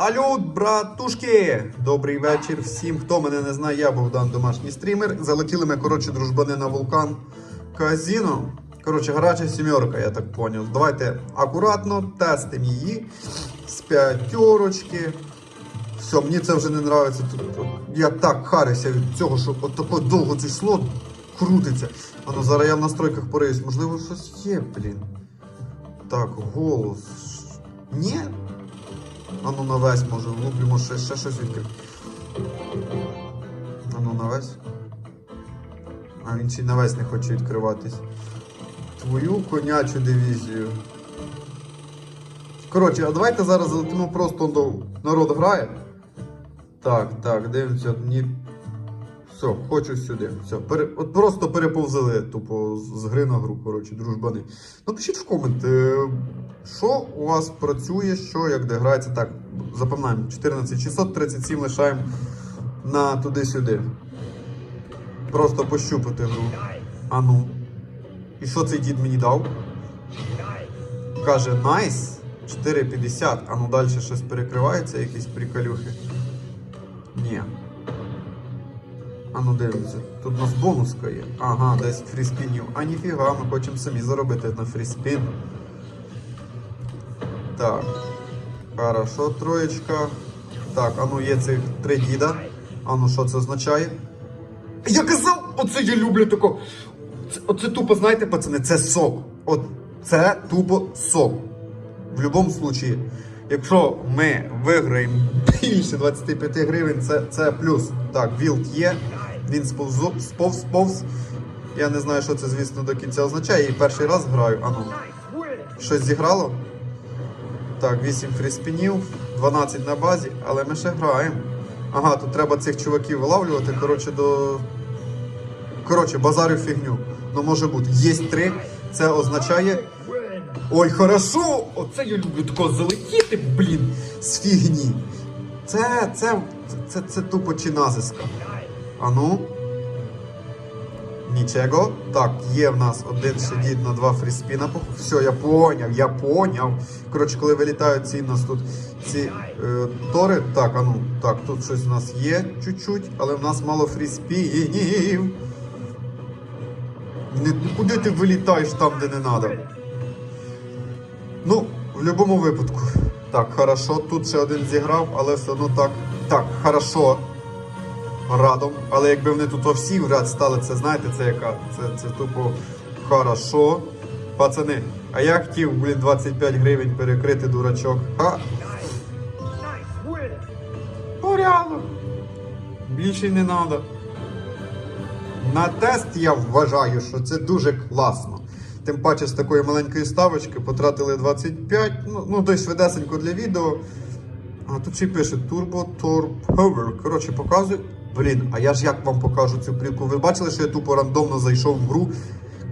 Салют, братушки! Добрий вечір всім. Хто мене не знає, я Богдан, домашній стрімер. Залетіли ми, коротше, дружбани на вулкан Казіно. Коротше, гаряча сімерка, я так поняв. Давайте акуратно тестимо її з п'ятерочки. Все, мені це вже не подобається. Я так харюся від цього, що от таке довго це слот крутиться. А ну зараз я в настройках пориюсь. Можливо, щось є, блін. Так, голос. Ні? А ну на весь може, влуплюємо ще, ще щось відкрив. А ну на весь. А він ще й на весь не хоче відкриватись. Твою конячу дивізію. Коротше, а давайте зараз залетимо просто до народ грає. Так, так, дивимося. Ні. Все, хочу сюди. Все, пере... От просто переповзли тупо з гри на гру, коротше, дружбани. Ну пишіть в комент, е, що у вас працює, що як де грається. Так, запам'ятаємо, 14637 лишаємо на туди-сюди. Просто пощупати гру. А ну. І що цей дід мені дав? Каже, найс. 4,50. А ну далі щось перекривається, якісь приколюхи. Ні. А ну дивимося, тут у нас бонуска є. Ага, 10 фріспінів. А ніфіга, ми хочемо самі заробити на фріспін. Так. Хорошо, троєчка. Так, а ну є цих три діда. А ну що це означає? Я казав, оце я люблю тако. Це, оце тупо, знаєте, пацани, це сок. От це тупо сок. В будь-якому випадку, якщо ми виграємо більше 25 гривень, це, це плюс. Так, вілд є. Він сповз, сповз, сповз. Я не знаю, що це, звісно, до кінця означає. І перший раз граю. Ану. Щось зіграло? Так, 8 фріспінів, 12 на базі, але ми ще граємо. Ага, тут треба цих чуваків вилавлювати. Коротше, до. Коротше, базарю фігню. Ну може бути. Є три. Це означає. Ой, хорошо! Оце я люблю тако залетіти, блін, з фігні. Це, це, це, це тупо чиназиска. А ну. Нічого. Так, є в нас один ще дід на два фріспіна. Все, я поняв, я поняв. Коротше, коли вилітають ці у нас тут ці е, тори. Так, а ну, так, тут щось у нас є чуть-чуть, але в нас мало фріспінів. Не, куди ти вилітаєш там, де не треба? Ну, в будь-якому випадку. Так, хорошо. Тут ще один зіграв, але все одно так. Так, хорошо. Радом. Але якби вони тут всі в ряд стали, це знаєте, це яка? Це, це тупо хорошо. Пацани, а я хотів, блін, 25 гривень перекрити дурачок. Ха, порядок. Більше не треба. На тест я вважаю, що це дуже класно. Тим паче з такої маленької ставочки потратили 25, ну, ну й швидесенько для відео. А тут ще пише Turbo Torp Power. Коротше, показую. Блін, а я ж як вам покажу цю прілку? Ви бачили, що я тупо рандомно зайшов в гру.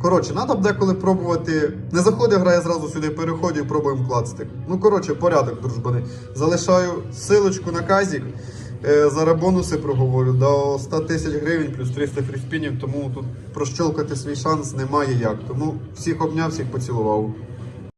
Коротше, треба б деколи пробувати. Не заходить гра, я зразу сюди переходжу і пробуємо клацати. Ну, коротше, порядок, дружбани. Залишаю силочку на казік. Е, зараз бонуси проговорю до 100 тисяч гривень плюс 300 фріспінів, тому тут прощолкати свій шанс немає як. Тому всіх обняв, всіх поцілував.